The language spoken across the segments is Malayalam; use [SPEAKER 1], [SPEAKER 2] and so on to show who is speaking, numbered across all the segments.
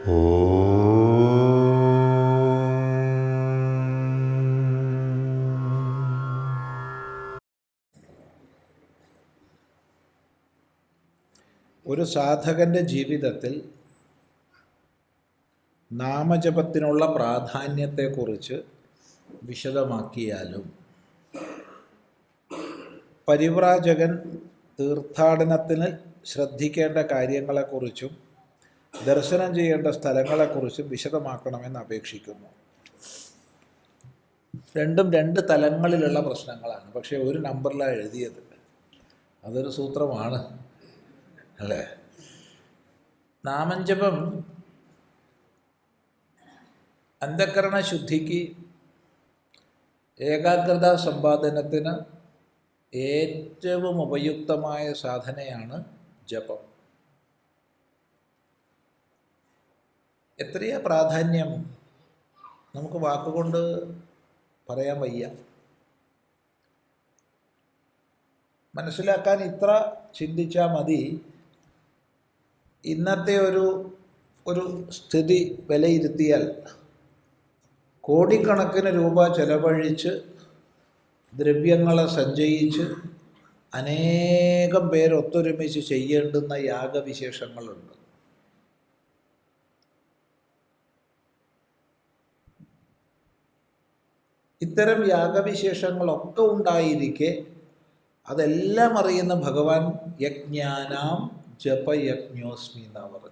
[SPEAKER 1] ഒരു സാധകന്റെ ജീവിതത്തിൽ നാമജപത്തിനുള്ള പ്രാധാന്യത്തെക്കുറിച്ച് വിശദമാക്കിയാലും പരിവ്രാജകൻ തീർത്ഥാടനത്തിന് ശ്രദ്ധിക്കേണ്ട കാര്യങ്ങളെക്കുറിച്ചും ദർശനം ചെയ്യേണ്ട സ്ഥലങ്ങളെക്കുറിച്ചും വിശദമാക്കണമെന്ന് അപേക്ഷിക്കുന്നു. രണ്ടും രണ്ട് തലങ്ങളിലുള്ള പ്രശ്നങ്ങളാണ്. പക്ഷേ ഒരു നമ്പറിലാണ് എഴുതിയത്. അതൊരു സൂത്രമാണ്. അല്ലേ? നാമഞ്ജപം അന്ധകരണ ശുദ്ധിക്ക് ഏകാഗ്രത സമ്പാദനത്തിന് ഏറ്റവും ഉപയുക്തമായ സാധനയാണ് ജപം. എത്രയാ പ്രാധാന്യം? നമുക്ക് വാക്കുകൊണ്ട് പറയാൻ വയ്യ. മനസ്സിലാക്കാൻ ഇത്ര ചിന്തിച്ചാൽ മതി. ഇന്നത്തെ ഒരു ഒരു സ്ഥിതി വിലയിരുത്തിയാൽ കോടിക്കണക്കിന് രൂപ ചെലവഴിച്ച് ദ്രവ്യങ്ങളെ സഞ്ചയിച്ച് അനേകം പേരൊത്തൊരുമിച്ച് ചെയ്യേണ്ടുന്ന യാഗവിശേഷങ്ങളുണ്ട്. ഇത്തരം യാഗവിശേഷങ്ങളൊക്കെ ഉണ്ടായിരിക്കെ അതെല്ലാം അറിയുന്ന ഭഗവാൻ യജ്ഞാനാം ജപയജ്ഞോസ്മി എന്നാ പറഞ്ഞത്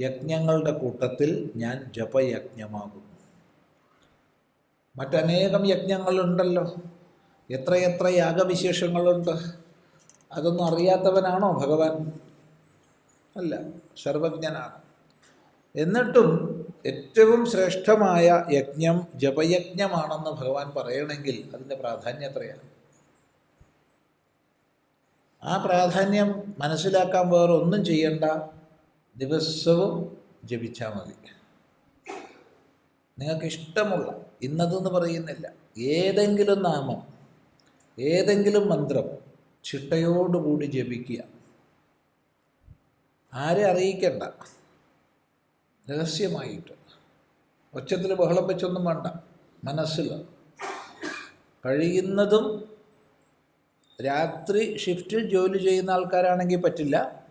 [SPEAKER 1] യജ്ഞങ്ങളുടെ കൂട്ടത്തിൽ ഞാൻ ജപയജ്ഞമാകുന്നു. മറ്റനേകം യജ്ഞങ്ങളുണ്ടല്ലോ. എത്രയെത്ര യാഗവിശേഷങ്ങളുണ്ട്. അതൊന്നും അറിയാത്തവനാണോ ഭഗവാൻ? അല്ല സർവജ്ഞനാണ്. എന്നിട്ടും ഏറ്റവും ശ്രേഷ്ഠമായ യജ്ഞം ജപയജ്ഞമാണെന്ന് ഭഗവാൻ പറയണമെങ്കിൽ അതിന്റെ പ്രാധാന്യം എത്രയാണ്? ആ പ്രാധാന്യം മനസ്സിലാക്കാൻ വേറെ ഒന്നും ചെയ്യേണ്ട. ദിവസവും ജപിച്ചാൽ മതി. നിങ്ങൾക്ക് ഇഷ്ടമുള്ള ഇന്നതെന്ന് പറയുന്നില്ല. ഏതെങ്കിലും നാമം ഏതെങ്കിലും മന്ത്രം ചിട്ടയോടുകൂടി ജപിക്കുക. ആരെ അറിയിക്കണ്ട. രഹസ്യമായിട്ട്. ഒച്ചത്തിൽ ബഹളം വെച്ചൊന്നും വേണ്ട. മനസ്സിൽ. കഴിയുന്നതും രാത്രി ഷിഫ്റ്റിൽ ജോലി ചെയ്യുന്ന ആൾക്കാരാണെങ്കിൽ പറ്റില്ല.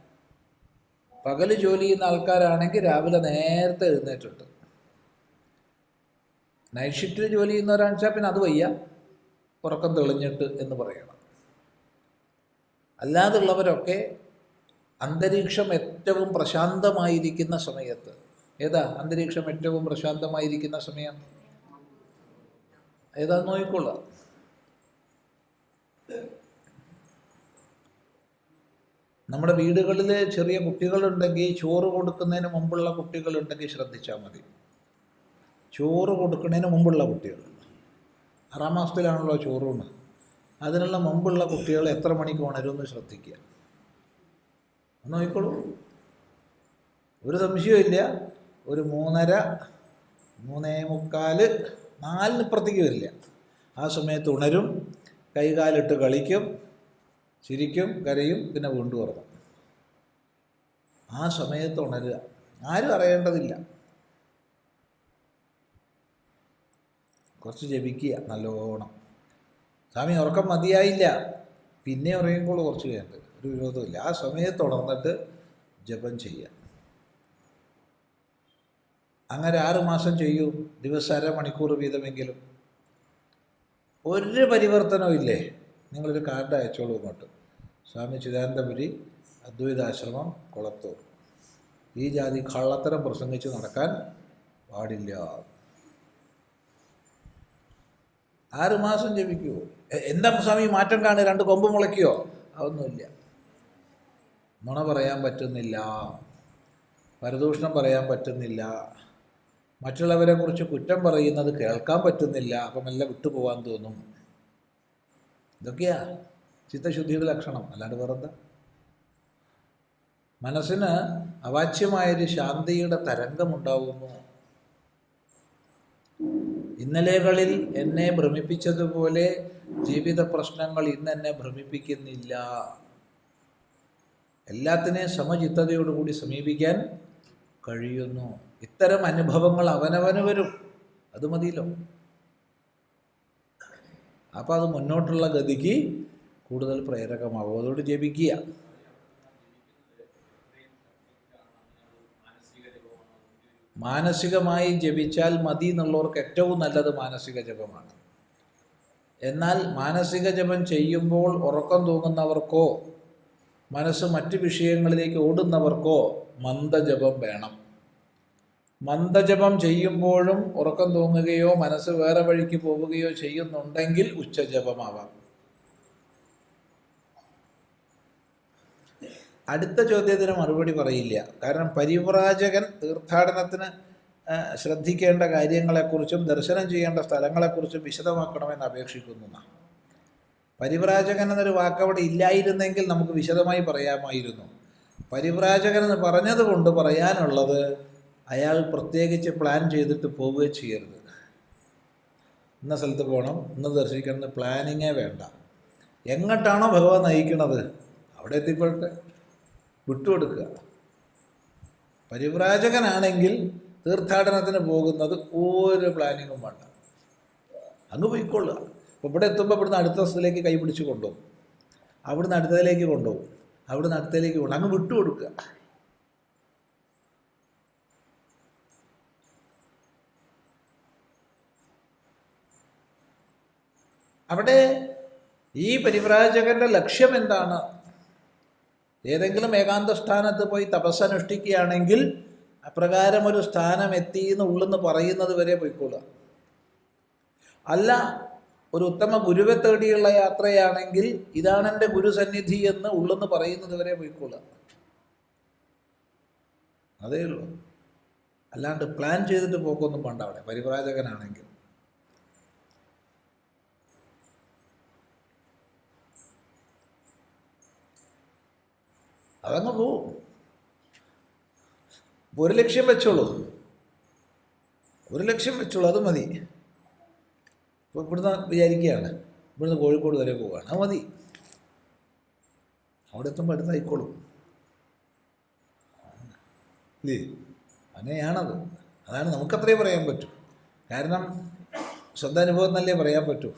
[SPEAKER 1] പകൽ ജോലി ചെയ്യുന്ന ആൾക്കാരാണെങ്കിൽ രാവിലെ നേരത്തെ എഴുന്നേറ്റിട്ട്. നൈറ്റ് ഷിഫ്റ്റിൽ ജോലി ചെയ്യുന്നവരാണെന്ന് വെച്ചാൽ പിന്നെ അത് വയ്യ. ഉറക്കം തെളിഞ്ഞിട്ട് എന്ന് പറയണം. അല്ലാതുള്ളവരൊക്കെ അന്തരീക്ഷം ഏറ്റവും പ്രശാന്തമായിരിക്കുന്ന സമയത്ത് ഏതാ? അന്തരീക്ഷം ഏറ്റവും പ്രശാന്തമായിരിക്കുന്ന സമയം? ഏതാ? നോക്കിക്കൊള്ളുക നമ്മുടെ വീടുകളിൽ ചെറിയ കുട്ടികളുണ്ടെങ്കിൽ ചോറ് കൊടുക്കുന്നതിന് മുമ്പുള്ള കുട്ടികളുണ്ടെങ്കിൽ ശ്രദ്ധിച്ചാൽ മതി. ചോറ് കൊടുക്കുന്നതിന് മുമ്പുള്ള കുട്ടികൾ. ആറാം മാസത്തിലാണല്ലോ ചോറൂണ്. അതിനുള്ള മുമ്പുള്ള കുട്ടികൾ എത്ര മണിക്ക് ഉണരുമെന്ന് ശ്രദ്ധിക്കുക. നോക്കിക്കോളൂ. ഒരു സംശയമില്ല ഒരു മൂന്നര മൂന്നേ മുക്കാൽ നാലിനിപ്പുറത്തേക്ക് വരില്ല. ആ സമയത്ത് ഉണരും കൈകാലിട്ട് കളിക്കും ചിരിക്കും കരയും പിന്നെ വീണ്ടും ഉറങ്ങും. ആ സമയത്ത് ഉണരുക. ആരും അറിയേണ്ടതില്ല. കുറച്ച് ജപിക്കുക നല്ലോണം. സ്വാമി ഉറക്കം മതിയായില്ല. പിന്നെ ഉറങ്ങുമ്പോൾ കുറച്ച് കഴിഞ്ഞിട്ട് ഒരു വിരോധമില്ല ആ സമയത്ത് ഉണർന്നിട്ട് ജപം ചെയ്യുക. അങ്ങനെ ആറ് മാസം ചെയ്യൂ. ദിവസം അരമണിക്കൂർ വീതമെങ്കിലും. ഒരു പരിവർത്തനവും ഇല്ലേ? നിങ്ങളൊരു കാർഡ് അയച്ചോളൂ ഇങ്ങോട്ട്. സ്വാമി ചിദാനന്ദപുരി അദ്വൈതാശ്രമം കുളത്തൂർ. ഈ ജാതി കള്ളത്തരം പ്രസംഗിച്ച് നടക്കാൻ പാടില്ല. ആറ് മാസം ജപിക്കുമോ എ- എന്താ സ്വാമി മാറ്റം കാണുക? രണ്ട് കൊമ്പ് മുളയ്ക്കുകയോ അതൊന്നുമില്ല. നുണ പറയാൻ പറ്റുന്നില്ല. പരദൂഷണം പറയാൻ പറ്റുന്നില്ല. മറ്റുള്ളവരെ കുറിച്ച് കുറ്റം പറയുന്നത് കേൾക്കാൻ പറ്റുന്നില്ല അപ്പം എല്ലാം വിട്ടുപോകാൻ തോന്നും. ഇതൊക്കെയാ ചിത്തശുദ്ധിയുടെ ലക്ഷണം അല്ലാണ്ട് വേറെന്താ? മനസ്സിന് അവാച്യമായൊരു ശാന്തിയുടെ തരംഗമുണ്ടാവുന്നു ഇന്നലെകളിൽ എന്നെ ഭ്രമിപ്പിച്ചതുപോലെ ജീവിത പ്രശ്നങ്ങൾ ഇന്ന് എന്നെ ഭ്രമിപ്പിക്കുന്നില്ല. എല്ലാത്തിനെയും സമചിത്തതയോടുകൂടി സമീപിക്കാൻ കഴിയുന്നു. ഇത്തരം അനുഭവങ്ങൾ അവനവന് വരും. അത് മതിയല്ലോ. അപ്പോൾ അത് മുന്നോട്ടുള്ള ഗതിക്ക് കൂടുതൽ പ്രേരകമാവും. അതോട് ജപിക്കുക. മാനസികമായി ജപിച്ചാൽ മതി എന്നുള്ളവർക്ക് ഏറ്റവും നല്ലത് മാനസിക ജപമാണ്. എന്നാൽ മാനസിക ജപം ചെയ്യുമ്പോൾ ഉറക്കം തൂങ്ങുന്നവർക്കോ മനസ്സ് മറ്റു വിഷയങ്ങളിലേക്ക് ഓടുന്നവർക്കോ മന്ദജപം വേണം. മന്ദജപം ചെയ്യുമ്പോഴും ഉറക്കം തൂങ്ങുകയോ മനസ്സ് വേറെ വഴിക്ക് പോവുകയോ ചെയ്യുന്നുണ്ടെങ്കിൽ ഉച്ചജപമാവാം. അടുത്ത ചോദ്യത്തിന് മറുപടി പറയില്ല. കാരണം പരിവ്രാജകൻ തീർത്ഥാടനത്തിന് ശ്രദ്ധിക്കേണ്ട കാര്യങ്ങളെക്കുറിച്ചും ദർശനം ചെയ്യേണ്ട സ്ഥലങ്ങളെക്കുറിച്ചും വിശദമാക്കണമെന്ന് അപേക്ഷിക്കുന്നു. പരിവ്രാജകൻ എന്നൊരു വാക്ക് അവിടെ ഇല്ലായിരുന്നെങ്കിൽ നമുക്ക് വിശദമായി പറയാമായിരുന്നു. പരിവ്രാജകൻ എന്ന് പറഞ്ഞതുകൊണ്ട് പറയാനുള്ളത് അയാൾ പ്രത്യേകിച്ച് പ്ലാൻ ചെയ്തിട്ട് പോവുകയോ ചെയ്യരുത്. ഇന്ന സ്ഥലത്ത് പോകണം ഇന്ന് ദർശിക്കണം പ്ലാനിങ്ങേ വേണ്ട. എങ്ങോട്ടാണോ ഭഗവാൻ നയിക്കുന്നത് അവിടെ എത്തിപ്പെടട്ടെ വിട്ടുകൊടുക്കുക. പരിവ്രാജകനാണെങ്കിൽ തീർത്ഥാടനത്തിന് പോകുന്നത് ഒരു പ്ലാനിങ്ങും വേണ്ട. അങ്ങ് പോയിക്കൊള്ളുക. അപ്പോൾ ഇവിടെ എത്തുമ്പോൾ ഇവിടുന്ന് അടുത്ത സ്ഥലത്തേക്ക് കൈപിടിച്ച് കൊണ്ടുപോകും. അവിടുന്ന് അടുത്തതിലേക്ക് കൊണ്ടുപോകും. അവിടുന്ന് അടുത്തതിലേക്ക് കൊണ്ടുപോകും. അങ്ങ് വിട്ടുകൊടുക്കുക. അവിടെ ഈ പരിവ്രാജകന്റെ ലക്ഷ്യം എന്താണ്? ഏതെങ്കിലും ഏകാന്ത സ്ഥാനത്ത് പോയി തപസ്സനുഷ്ഠിക്കുകയാണെങ്കിൽ അപ്രകാരം ഒരു സ്ഥാനം എത്തി എന്ന് ഉള്ളെന്ന് പറയുന്നത് വരെ പോയിക്കൊള്ളുക അല്ല ഒരു ഉത്തമ ഗുരുവെ തേടിയുള്ള യാത്രയാണെങ്കിൽ ഇതാണ് എന്റെ ഗുരുസന്നിധി എന്ന് ഉള്ളെന്ന് പറയുന്നത് വരെ പോയിക്കൊള്ളുക അതേ ഉള്ളൂ. അല്ലാണ്ട് പ്ലാൻ ചെയ്തിട്ട് പോക്കൊന്നും വേണ്ട അവിടെ പരിപ്രാജകനാണെങ്കിൽ അതങ്ങ് പോവും. ഒരു ലക്ഷ്യം വെച്ചോളൂ. ഒരു ലക്ഷ്യം വെച്ചോളൂ അത് മതി. ഇപ്പോൾ ഇവിടുന്ന് വിചാരിക്കുകയാണ്. ഇവിടുന്ന് കോഴിക്കോട് വരെ പോവുകയാണ്. അത് മതി. അവിടെ എത്തുമ്പോൾ അടുത്തായിക്കോളും ഇല്ലേ അങ്ങനെയാണത്. അതാണ് നമുക്കത്രേ പറയാൻ പറ്റും. കാരണം സ്വന്തം അനുഭവം എന്നല്ലേ പറയാൻ പറ്റൂ.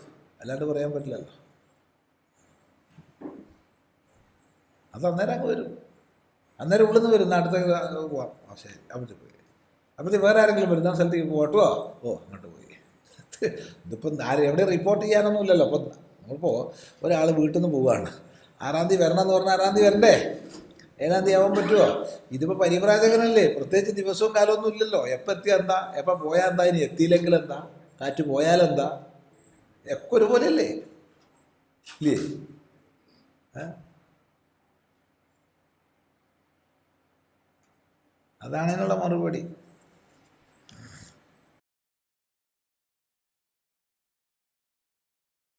[SPEAKER 1] അല്ലാണ്ട് പറയാൻ പറ്റില്ലല്ലോ. അത് അന്നേരം അങ്ങ് വരും. അന്നേരം ഉള്ളിൽ നിന്ന് വരുന്ന "എന്നാ അടുത്ത പോവാം. ആ ശരി. അവിടെ പോയി. അപ്പോഴത്തെ വേറെ ആരെങ്കിലും വരുന്ന സ്ഥലത്തേക്ക് പോകട്ടോ ഓ അങ്ങോട്ട് പോയി. ഇതിപ്പം ആരും എവിടെ റിപ്പോർട്ട് ചെയ്യാനൊന്നും ഇല്ലല്ലോ. അപ്പം നമ്മളിപ്പോൾ ഒരാൾ വീട്ടിൽ നിന്ന് പോവുകയാണ് ആറാം തീയതി വരണം എന്ന് പറഞ്ഞാൽ ആറാം തീയതി വരണ്ടേ? ഏഴാം തീയതി ആവാൻ പറ്റുമോ ഇതിപ്പോൾ പരിപ്രാജകനല്ലേ പ്രത്യേകിച്ച് ദിവസവും കാലമൊന്നും ഇല്ലല്ലോ. എപ്പോൾ എത്തിയാൽ എന്താ? എപ്പോൾ പോയാൽ എന്താ? ഇനി എത്തിയില്ലെങ്കിൽ എന്താ? കാറ്റ് പോയാലെന്താ ഒക്കെ ഒരുപോലെയല്ലേ? ഇല്ലേ? അതാണ് അതിനുള്ള മറുപടി.